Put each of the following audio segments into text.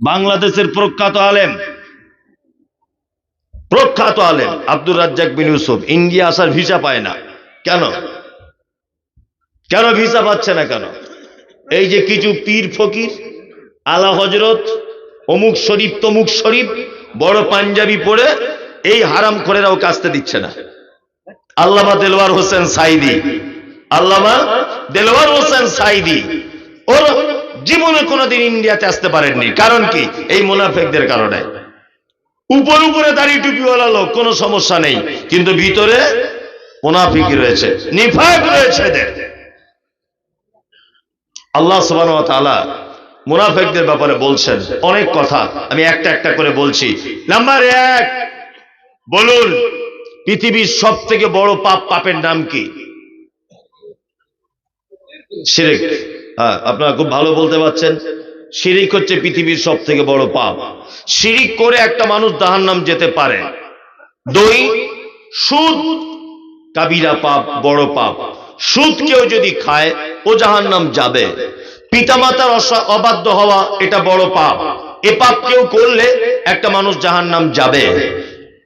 বাংলাদেশের প্রখ্যাত আলেম। প্রখ্যাত আলেম, আব্দুর রাজ্জাক বিন ইউসুফ। ইন্ডিয়া আসার ভিসা পায় না। কেন? কেন ভিসা পাচ্ছে না কেন? এই যে কিছু পীর ফকির, আলা হজরত অমুক শরীফ তমুক শরীফ, বড় পাঞ্জাবি পরে এই হারাম খোরেরাও কাছতে দিচ্ছে না। আল্লামা দেলোয়ার হোসেন সাইদি আল্লামা দেলোয়ার হোসেন সাইদি জীবনে কোনোদিন ইন্ডিয়াতে আসতে পারেননি। কারণ কি? এই মুনাফেকদের কারণে। উপর উপরে দাঁড়িয়ে টুপিওয়ালা লোক, কোনো সমস্যা নেই। কিন্তু ভিতরে মুনাফিকি রয়েছে। নিফাক রয়েছে এদের। আল্লাহ সুবাহ মুনাফেকদের ব্যাপারে বলছেন। অনেক কথা আমি একটা একটা করে বলছি। নাম্বার এক, বলুন, পৃথিবীর সব থেকে বড় পাপ পাপের নাম কি? শিরিক। হ্যাঁ আপনারা খুব ভালো বলতে পারছেন। শিরিক হচ্ছে পৃথিবীর সব থেকে বড় পাপ। শিরিক করে একটা মানুষ জাহান নাম যেতে পারে। দুই, সুদ, কাবিরা পাপ, বড় পাপ। সুদ কেউ যদি খায়, ও জাহান নাম যাবে। পিতামাতার অবাধ্য হওয়া এটা বড় পাপ। এ পাপ কেউ করলে একটা মানুষ জাহান নাম যাবে।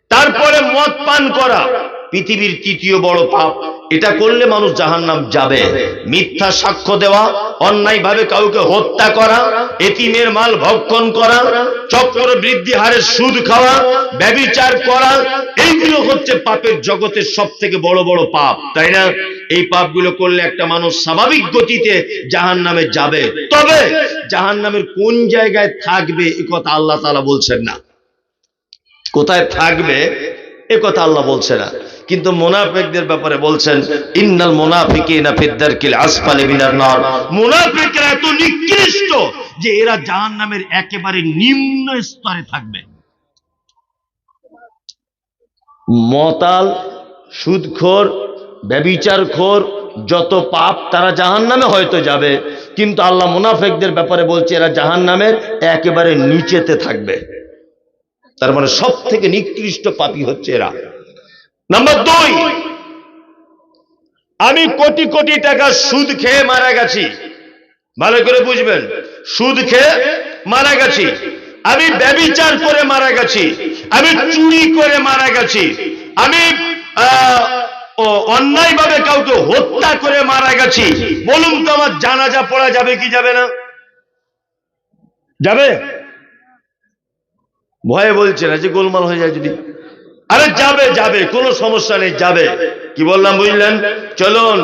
তারপরে মদ পান করা। পৃথিবীর তৃতীয় বড় পাপ। এটা করলে মানুষ জাহান্নাম যাবে। মিথ্যা সাক্ষ্য দেওয়া অন্যায় ভাবে কাউকে হত্যা করা এতিমের মাল ভক্ষণ করা চক্র বৃদ্ধি হারে সুদ খাওয়া ব্যবিচার করা এইগুলো হচ্ছে পাপের জগতের সব থেকে বড় বড় পাপ তাই না? এই পাপগুলো করলে একটা মানুষ স্বাভাবিক গতিতে জাহান নামে যাবে। তবে জাহান নামের কোন জায়গায় থাকবে এ কথা আল্লাহ তালা বলছেন না। কোথায় থাকবে এ কথা আল্লাহ বলছে না। কিন্তু মোনাফেকদের ব্যাপারে বলছেন ইন্নাল মোনাফিকিনা ফিদ্দারকিল আসফালি মিনার নর। মোনাফিকরা এত নিকৃষ্ট যে এরা জাহান্নামের একেবারে নিম্ন স্তরে থাকবে। মতাল সুদখোর ব্যবিচারখোর যত পাপ তারা জাহান্নামে হয়তো যাবে কিন্তু আল্লাহ মুনাফেকদের ব্যাপারে বলছে এরা জাহান্নামের একেবারে নিচেতে থাকবে। তার মানে সব থেকে নিকৃষ্ট পাপী হচ্ছে এরা। নাম্বার দুই, আমি কোটি কোটি টাকা সুদ খেয়ে মারা গেছি। ভালো করে বুঝবেন, সুদ খেয়ে মারা গেছি। আমি ব্যবিচার করে মারা গেছি। আমি চুরি করে মারা গেছি। আমি অন্যায় ভাবে কাউকে হত্যা করে মারা গেছি। বলুন তো আমার জানাজা পড়া যাবে কি যাবে না? যাবে? ভয়ে বলছে না যে গোলমাল হয়ে যায় যদি। আরে যাবে যাবে, কোনো সমস্যা নেই, যাবে। কি বললাম, বুঝলেন? চলুন,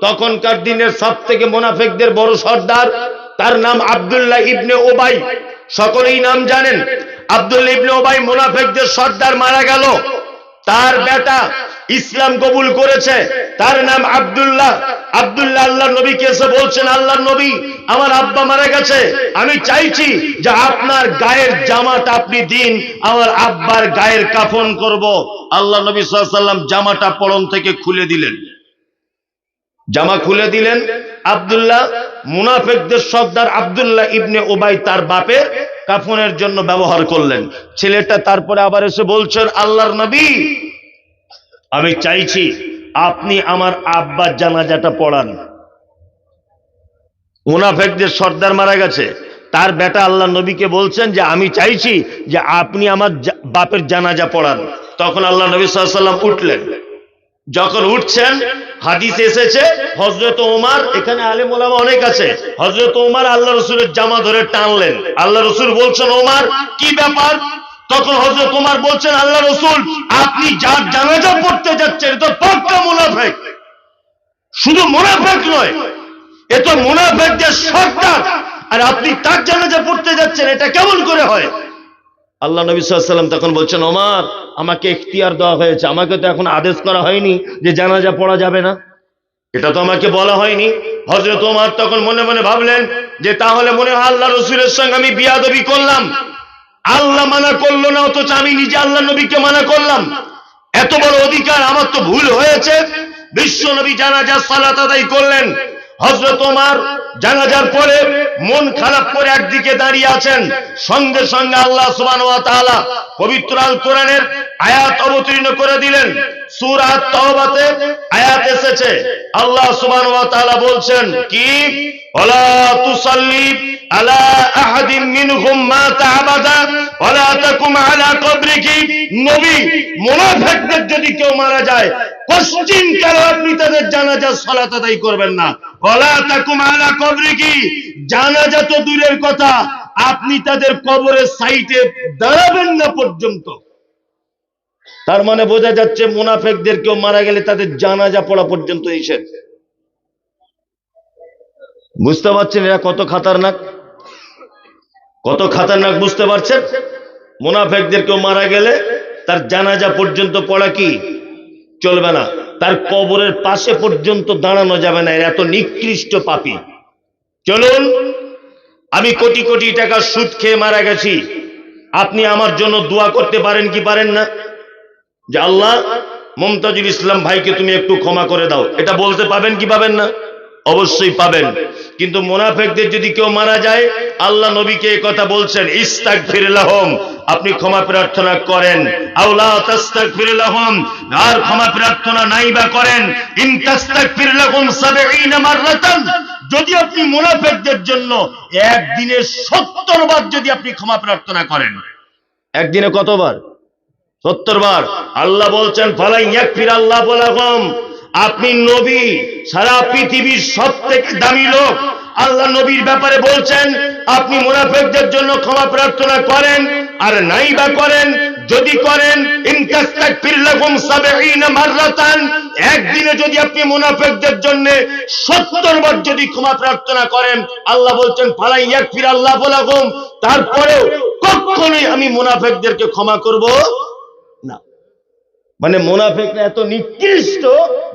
তখনকার দিনের সব থেকে মোনাফেকদের বড় সর্দার, তার নাম আবদুল্লাহ ইবনে ওবাই। সকলেই নাম জানেন। আবদুল্লা ইবনে ওবাই মোনাফেকদের সর্দার মারা গেল। তার বেটা ইসলাম কবুল করেছে। তার নাম আব্দুল্লাহ। আব্দুল্লাহ আল্লাহ নবীকে এসে বলছেন, আল্লাহ নবী, আমার আব্বা মারা গেছে। আমি চাইছি যে আপনার গায়ের জামাটা আপনি দিন, আমার আব্বার গায়ের কাফন করব। আল্লাহ নবী সাল্লাম জামাটা পরন থেকে খুলে দিলেন। জামা খুলে দিলেন। আব্দুল্লাহ, মুনাফেকদের সর্দার আব্দুল্লাহ ইবনে ওবাই তার বাপের কাফনের জন্য ব্যবহার করলেন। ছেলেটা তারপরে আবার এসে বলছেন, আল্লাহর নবী আমি চাইছি আপনি আমার আব্বার জানাজাটা পড়ান। মুনাফেকদের সর্দার মারা গেছে। তার বেটা আল্লাহ নবীকে বলছেন যে, আমি চাইছি যে আপনি আমার বাপের জানাজা পড়ান। তখন আল্লাহ নবী সাল্লাম উঠলেন। যখন উঠছেন, হাদিস এসেছে হজরত ওমার, এখানে আলেম ওলামা অনেক আছে। হজরত ওমার আল্লাহ রসুলের জামা ধরে টানলেন। আল্লাহ রসুল বলছেন, ওমার, কি ব্যাপার? তখন হজরত ওমার বলছেন, আল্লাহ রসুল, আপনি যার জানাজা পড়তে যাচ্ছেন, এটা পাক্কা মুনাফেক। শুধু মুনাফেক নয়, এ তো মুনাফেকদের সর্দার আর আপনি তার জানাজা পড়তে যাচ্ছেন, এটা কেমন করে হয়? আল্লাহ নবী সাল্লাম তখন বলছেন, ওমার, আমাকে এখতিয়ার দেওয়া হয়েছে। আমাকে তো এখন আদেশ করা হয়নি যে জানাজা পড়া যাবে না। এটা তো আমাকে বলা হয়নি। হজরত ওমার তখন মনে মনে ভাবলেন যে তাহলে মনে হয় আল্লাহ রসুলের সঙ্গে আমি বিয়াদবি করলাম। আল্লাহ মানা করল না, অথচ আমি নিজে আল্লাহ নবীকে মানা করলাম। এত বড় অধিকার, আমার তো ভুল হয়েছে। বিশ্ব নবী জানাজা সালাত আদায় করলেন। হজরত ওমার জানাজার পরে মন খারাপ করে একদিকে দাঁড়িয়ে আছেন। সঙ্গে সঙ্গে আল্লাহ সুবান পবিত্র আল কোরআনের আয়াত অবতীর্ণ করে দিলেন। সুরাত তওবাতে আয়াত এসেছে। আল্লাহ তাআলা বলছেন, কি? আলা আহাদিন মিনহুম মাতা আবাদা, ওলা তাকুম আলা কবরিকি নবী, মুনাফিকদের যদি কেউ মারা যায় পশ্চিম আপনি তাদের জানাজা সালাত আদায় করবেন না? জানাজা তো দূরের কথা, আপনি তাদের কবরের সাইটে দাঁড়াবেন না পর্যন্ত। তার মানে বোঝা যাচ্ছে মুনাফেকদের কেউ মারা গেলে তাদের জানাজা পড়া পর্যন্ত নিষেধ। বুঝতে পারছেন এরা কত খাতারনাক? কত খাতারনাক বুঝতে পারছেন? মুনাফেকদের কেউ মারা গেলে তার জানাজা পর্যন্ত পড়া কি? চলবে না। তার কবরের পাশে পর্যন্ত দাঁড়ানো যাবে না। এরা এত নিকৃষ্ট পাপী। চলুন, আমি কোটি কোটি টাকা সুদ খেয়ে মারা গেছি। আপনি আমার জন্য দোয়া করতে পারেন কি পারেন না? যে আল্লাহ, মমতাজুল ইসলাম ভাইকে তুমি একটু ক্ষমা করে দাও। এটা বলতে পাবেন কি পাবেন না? অবশ্যই পাবেন। কিন্তু মোনাফেকদের যদি কেউ মারা যায় আল্লাহ নবীকে এই কথা বলছেন ইস্তাক ফিরলাহম আপনি ক্ষমা প্রার্থনা করেন। আউলা তাস্তাক ফিরলাহম আর ক্ষমা প্রার্থনা নাই বা করেন। ইন তাস্তাক ফিরলাহম সাবেঈনা মাররাতান। যদি আপনি মোনাফেকদের জন্য একদিনে সত্তর বার যদি আপনি ক্ষমা প্রার্থনা করেন। একদিনে কতবার? সত্তর বার। আল্লাহ বলছেন ফালাই ফির আল্লাহ বলাগম আপনি নবী, সারা পৃথিবীর সব থেকে দামি লোক। আল্লাহ নবীর ব্যাপারে বলছেন, আপনি মুনাফেকদের জন্য ক্ষমা প্রার্থনা করেন, আর নাই বা করেন, যদি করেন একদিনে যদি আপনি মুনাফিকদের জন্য 70 বার যদি ক্ষমা প্রার্থনা করেন, আল্লাহ বলছেন, ফালাই ইয়াগফির আল্লাহ লাকুম তারপরেও কখনোই আমি মুনাফিকদেরকে ক্ষমা করব মানে মোনাফেকরা এত নিকৃষ্ট,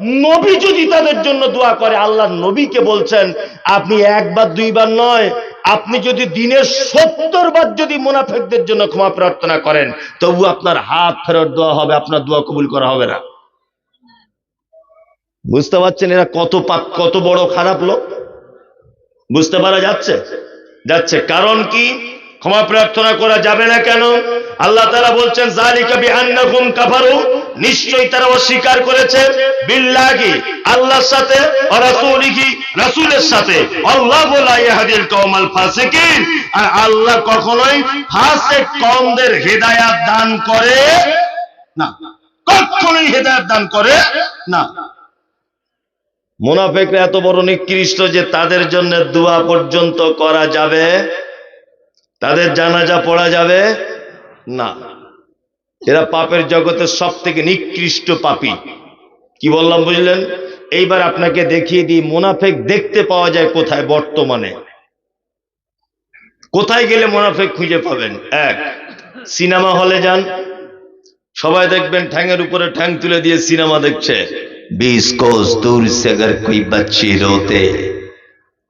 নবী যদি তাদের জন্য দোয়া করে আল্লাহ নবীকে বলছেন, আপনি একবার, দুইবার নয়, আপনি যদি দিনের সত্তর বার যদি মোনাফেকদের জন্য ক্ষমা প্রার্থনা করেন, তবু আপনার হাত ফেরত দেওয়া হবে, আপনার দোয়া কবুল করা হবে না। বুঝতে পারছেন এরা কত পাপ কত বড় খারাপ লোক? বুঝতে পারা যাচ্ছে? যাচ্ছে। কারণ কি? ক্ষমা প্রার্থনা করা যাবে না কেন? আল্লাহ তারা বলছেন জালিকা বিআন্নাকুম কাফারু। নিশ্চয়ই তারা অস্বীকার করেছে। বিল্লাহি, আল্লাহর সাথে রাসূলিহি, রাসূলের সাথে। আল্লাহ বলা ইয়াহদিল কওমাল ফাসিকিন। আর আল্লাহ কখনোই ফাসিক কওমদের হেদায়েত দান করে না। কখনোই হেদায়েত দান করে না। মুনাফেকরা এত বড় নিকৃষ্ট যে তাদের জন্য দোয়া পর্যন্ত করা যাবে? তাদের জানাজা পড়া যাবে? না। এরা পাপের জগতের সব থেকে নিকৃষ্ট পাপি। কি বললাম, বুঝলেন? এইবার আপনাকে দেখিয়ে দিই, মোনাফেক দেখতে পাওয়া যায় কোথায় বর্তমানে। কোথায় গেলে মোনাফেক খুঁজে পাবেন? এক, সিনেমা হলে যান। সবাই দেখবেন ঠ্যাঙের উপরে ঠ্যাং তুলে দিয়ে সিনেমা দেখছে। বিশ কোষ দূর সেগার কোই বাচ্চি রোতে।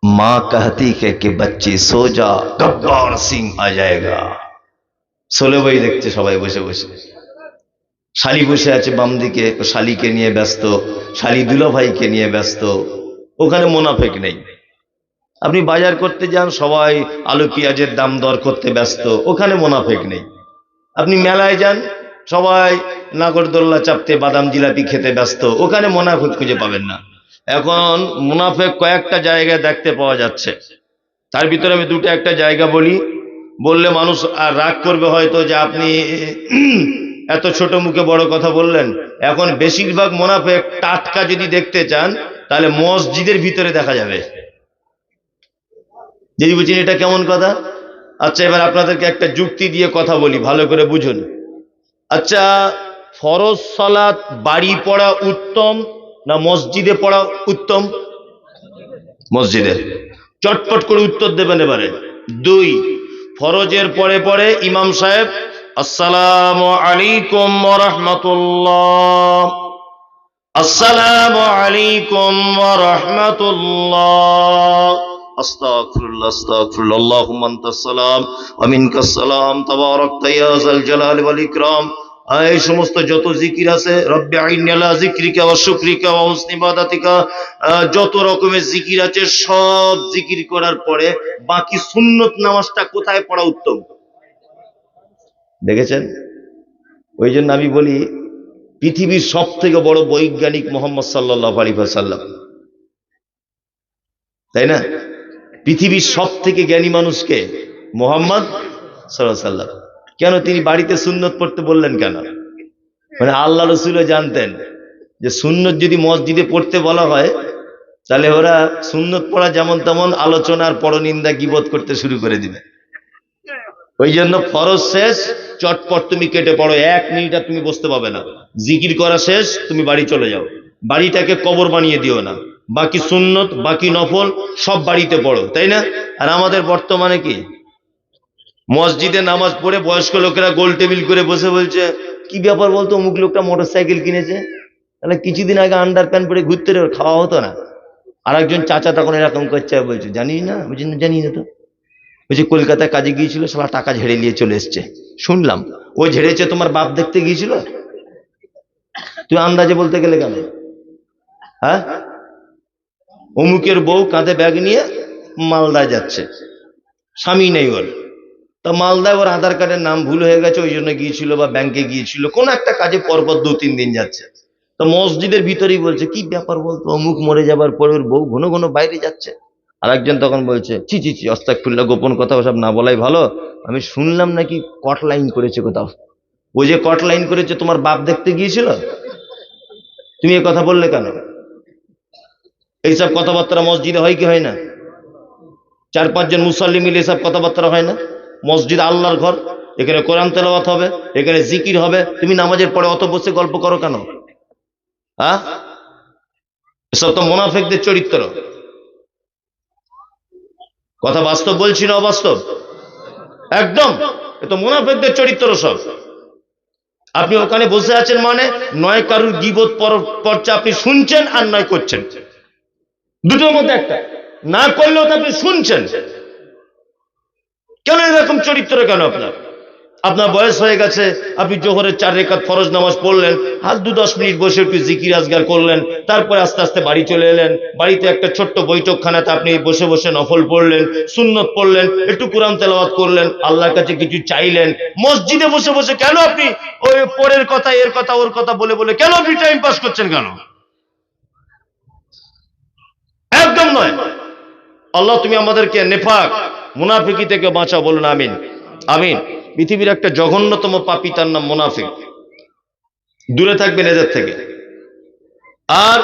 माँ कहती है कि बच्ची सो जा गब्बर सिंह आ जाएगा সোলে বই দেখছে সবাই বসে বসে শালি বসে আছে বাম দিকে শালিকে নিয়ে ব্যস্ত শালি দুলা ভাইকে নিয়ে ব্যস্ত ওখানে মোনাফেক নেই আপনি বাজার করতে যান সবাই আলু পেঁয়াজের দাম দর করতে ব্যস্ত ওখানে মোনাফেক নেই আপনি মেলায় যান সবাই নাগরদোল্লা চাপতে বাদাম জিলাপি খেতে ব্যস্ত ওখানে মোনাফেক খুঁজে পাবেন না এখন মুনাফেক কয়েকটা জায়গায় দেখতে পাওয়া যাচ্ছে। তার ভিতরে আমি দুটো একটা জায়গা বলি। বললে মানুষ আর রাগ করবে হয়তো যে আপনি এত ছোট মুখে বড় কথা বললেন। এখন বেশিরভাগ মোনাফেক টাটকা যদি দেখতে চান, তাহলে মসজিদের ভিতরে দেখা যাবে। যদি বুঝছেন এটা কেমন কথা? আচ্ছা এবার আপনাদেরকে একটা যুক্তি দিয়ে কথা বলি, ভালো করে বুঝুন। আচ্ছা ফরজ সালাত বাড়ি পড়া উত্তম না মসজিদে পড়া উত্তম? মসজিদে। চটপট করে উত্তর দেবেন এবারে। দুই, ফরজের পরে পরে ইমাম সাহেব, আসসালামু আলাইকুম রহমতুল্লাহ আসসালামু আলাইকুম রহমতুল্লাহ আস্তাগফিরুল্লাহ আস্তাগফিরুল্লাহ। আল্লাহুম্মা আনতাস সালাম, ওয়া ইকরাম এই সমস্ত যত জিকির আছে, রব্বি আইনি আলা জিকরিকা ওয়া শুকরিকা ওয়া হুসনি ইবাদাতিকা যত রকমের জিকির আছে, সব জিকির করার পরে বাকি সুন্নত নামাজটা কোথায় পড়া উত্তম? দেখেছেন? ওই জন্য আমি বলি, পৃথিবীর সব থেকে বড় বৈজ্ঞানিক মোহাম্মদ সাল্লাহ আলী সাল্লাম তাই না? পৃথিবীর সব থেকে জ্ঞানী মানুষকে মোহাম্মদ সাল্লাহ সাল্লাম কেন তিনি বাড়িতে সুন্নত পড়তে বললেন কেন? মানে আল্লাহ রসুলও জানতেন যে সুন্নত যদি মসজিদে পড়তে বলা হয়, তাহলে ওরা সুন্নত পড়া যেমন তেমন আলোচনার পরনিন্দা গিবত করতে শুরু করে দিবে। ওই জন্য ফরজ শেষ, চটপট তুমি কেটে পড়ো, এক মিনিট আর তুমি বসতে পাবে না। জিকির করা শেষ, তুমি বাড়ি চলে যাও। বাড়িটাকে কবর বানিয়ে দিও না। বাকি সুন্নত, বাকি নফল সব বাড়িতে পড়ো, তাই না? আর আমাদের বর্তমানে কি? মসজিদে নামাজ পড়ে বয়স্ক লোকেরা গোল টেবিল করে বসে বলছে, কি ব্যাপার বলতো, অমুক লোকটা মোটর সাইকেল কিনেছে? তাহলে কিছুদিন আগে আন্ডার প্যান্ট পরে ঘুরতে খাওয়া হতো না। আর একজন চাচা তখন এরকম করছে, বলছে জানি না? বলছি জানি না তো। বলছে, কলকাতায় কাজে গিয়েছিল সবার টাকা ঝেড়ে নিয়ে চলে এসছে। শুনলাম, ও ঝেড়েছে, তোমার বাপ দেখতে গিয়েছিল? তুই আন্দাজে বলতে গেলে কেন? হ্যাঁ? অমুকের বউ কাঁধে ব্যাগ নিয়ে মালদায় যাচ্ছে। স্বামী নেই ওর। তা মালদায় ওর আধার কার্ডের নাম ভুল হয়ে গেছে, ওই জন্য গিয়েছিল বা ব্যাংকে গিয়েছিল। কোন একটা কাজে পরপর দু, তিন দিন যাচ্ছে। তো মসজিদের ভিতরেই বলছে, কি ব্যাপার বলতো? অমুক মরে যাবার পরে ওর বউ ঘন ঘন বাইরে যাচ্ছে। আর একজন তখন বলছে, ছি ছি ছি অস্তাক খুল্লা গোপন কথা, ওসব না বলাই ভালো। আমি শুনলাম নাকি কট লাইন করেছে কোথাও। ও যে কট লাইন করেছে, তোমার বাপ দেখতে গিয়েছিল? তুমি এ কথা বললে কেন? এইসব কথাবার্তা মসজিদে হয় কি হয় না? চার পাঁচজন মুসল্লি মিলে এসব কথাবার্তা হয় না? মসজিদ আল্লাহর ঘর, এখানে কোরআন তেলাওয়াত হবে, এখানে জিকির হবে, তুমি নামাজের পরে অত বসে গল্প করো কেন? হ্যাঁ? এসব তো মোনাফেকদের চরিত্র। কথা বাস্তব বলছি না অবাস্তব? একদম! এ তো মোনাফেকদের চরিত্র সব। আপনি ওখানে বসে আছেন মানে নয় কারুর গিবত পর্চা আপনি শুনছেন আর নয় করছেন। দুটোর মধ্যে একটা। না করলেও তো আপনি শুনছেন। কেন এরকম চরিত্র কেন আপনার? আপনার বয়স হয়ে গেছে, আপনি জোহরের চার রেখাত ফরজ নামাজ পড়লেন, হাত দু দশ মিনিট বসে একটু জিকির আজগার করলেন, তারপরে আস্তে আস্তে বাড়ি চলে এলেন, বাড়িতে একটা ছোট্ট বৈঠকখানাতে আপনি বসে বসে নফল পড়লেন, সুন্নত পড়লেন, একটু কোরআন তেলাওয়াত করলেন, আল্লাহর কাছে কিছু চাইলেন, মসজিদে বসে বসে কেন আপনি ওই পরের কথা, এর কথা, ওর কথা বলে বলে কেন আপনি টাইম পাস করছেন কেন? একদম নয়। আল্লাহ, তুমি আমাদেরকে নেফাক, মুনাফিকি থেকে বাঁচাও, বলুন আমিন। আমিন। পৃথিবীর একটা জঘন্যতম পাপী, তার নাম মুনাফিক। দূরে থাকবেন এদের থেকে। আর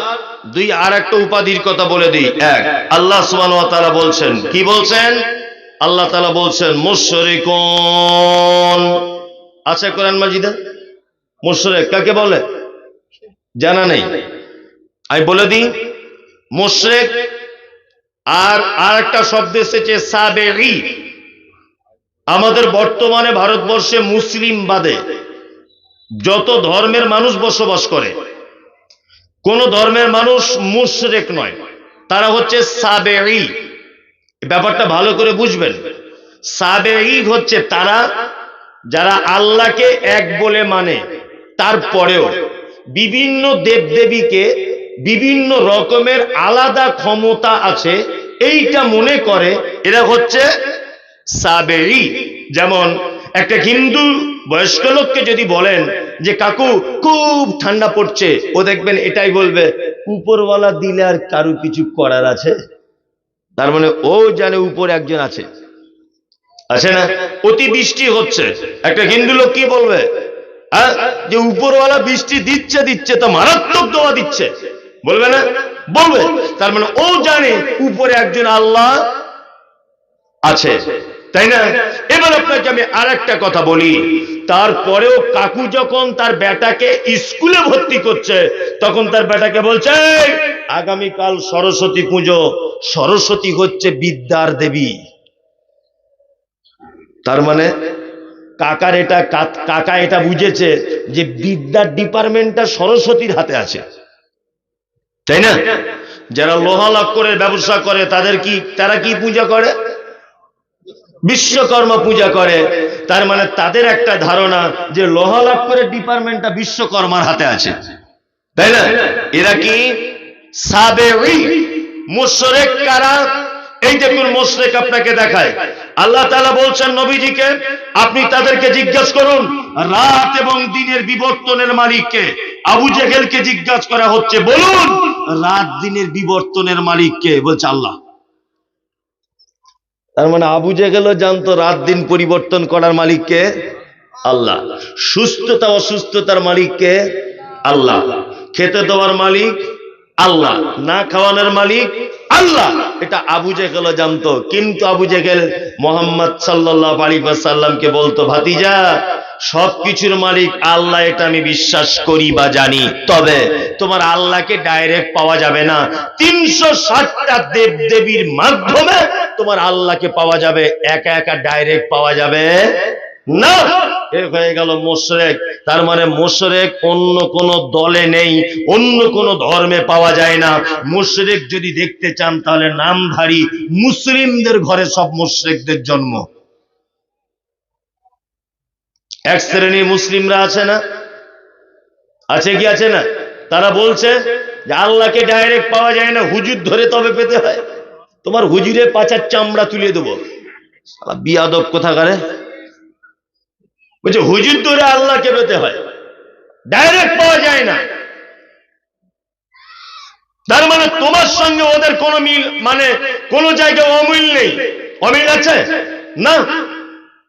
দুই আর একটা উপাধির কথা বলে দিই। এক, আল্লাহ সুবান তারা বলছেন, কি বলছেন? আল্লাহ তালা বলছেন, মুশরিকুন। আছে কোরআন মাজিদা? মুশরিক, কাকে বলে? জানা নেই। আমি বলে দিই, মুশরিক আর আর একটা শব্দ এসেছে সাবেরি আমাদের বর্তমানে ভারতবর্ষে মুসলিম বাদে যত ধর্মের মানুষ বসবাস করে, কোন ধর্মের মানুষ মুশরেক নয়, তারা হচ্ছে সাবেরি ব্যাপারটা ভালো করে বুঝবেন। সাবেরি হচ্ছে তারা যারা আল্লাহকে এক বলে মানে। তারপরেও বিভিন্ন দেবদেবীকে বিভিন্ন রকমের আলাদা ক্ষমতা আছে এইটা মনে করে, এরা হচ্ছে সাবেরি। যেমন একটা হিন্দু বয়স্ক লোককে যদি বলেন যে, কাকু, খুব ঠান্ডা পড়ছে। ও দেখবেন এটাই বলবে, উপরওয়ালা দিলে আর কারু কিছু করার আছে? তার মানে ও জানে উপরে একজন আছে। আছে না? অতি বৃষ্টি হচ্ছে। একটা হিন্দু লোক কি বলবে? হ্যাঁ? যে, উপরওয়ালা বৃষ্টি দিচ্ছে দিচ্ছে, তো মারাত্মক দোয়া দিচ্ছে। বলবে না? বলবে। তার মানে ও জানে উপরে একজন আল্লাহ আছে। তাই না? এবার আপনাকে আমি আর একটা কথা বলি। তারপরেও কাকু যখন তার বেটাকে স্কুলে ভর্তি করছে তখন তার বেটাকে বলছে "এই, আগামীকাল সরস্বতী পুজো। সরস্বতী হচ্ছে বিদ্যার দেবী। তার মানে কাকার এটা কাকা এটা বুঝেছে যে বিদ্যার ডিপার্টমেন্টটা সরস্বতীর হাতে আছে। তাই না? যারা লোহা লক্করের ব্যবসা করে তাদের কি তারা কি পূজা করে? বিশ্বকর্মা পূজা করে। তার মানে তাদের একটা ধারণা যে লোহা লক্করের ডিপার্টমেন্টটা বিশ্বকর্মার হাতে আছে। তাই না? এরা কি? মুশরেক কারা? এই দেখুন মোশরেক আপনাকে দেখায়। আল্লাহ তাআলা বলছেন নবীজিকে আপনি তাদেরকে জিজ্ঞেস করুন রাত এবং দিনের বিবর্তনের মালিককে। আবু জেহেলকে জিজ্ঞাসা করা হচ্ছে, বলুন, রাত দিনের বিবর্তনের মালিককে বলছে আল্লাহ। তার মানে আবু জেগেল জানতো রাত দিন পরিবর্তন করার মালিককে আল্লাহ। সুস্থতা, অসুস্থতার মালিককে আল্লাহ। খেতে দেওয়ার মালিক আল্লাহ। না খাওয়ানোর মালিক আল্লাহ। এটা আবু জেগেল জানতো। কিন্তু আবু জেগেল মোহাম্মদ সাল্লাহ আলী সাল্লামকে বলতো, ভাতিজা সবকিছুর মালিক আল্লাহ, এটা আমি বিশ্বাস করি বা জানি। তবে তোমার আল্লাহকে ডাইরেক্ট পাওয়া যাবে না। তিনশো ষাটটা দেব দেবীর মাধ্যমে তোমার আল্লাহকে পাওয়া যাবে। একা একা ডাইরেক্ট পাওয়া যাবে না। হয়ে গেল মোশরেক। তার মানে মোশরেক অন্য কোন দলে নেই, অন্য কোন ধর্মে পাওয়া যায় না। মোশরেক যদি দেখতে চান তাহলে নামধারী মুসলিমদের ঘরে সব মোশরেকদের জন্ম। এক শ্রেণির মুসলিমরা আছে না? আছে কি আছে না? তারা বলছে যে আল্লাহকে ডাইরেক্ট পাওয়া যায় না, হুজুর ধরে তবে পেতে হয়। তোমার হুজুরের পাচার চামড়া তুলে দেবো। বিয়াদব কোথাকারে? বলছে, হুজুর ধরে আল্লাহকে পেতে হয়। ডাইরেক্ট পাওয়া যায় না। তার মানে তোমার সঙ্গে ওদের কোনো মিল মানে কোন জায়গায় অমিল নেই। অমিল আছে? না?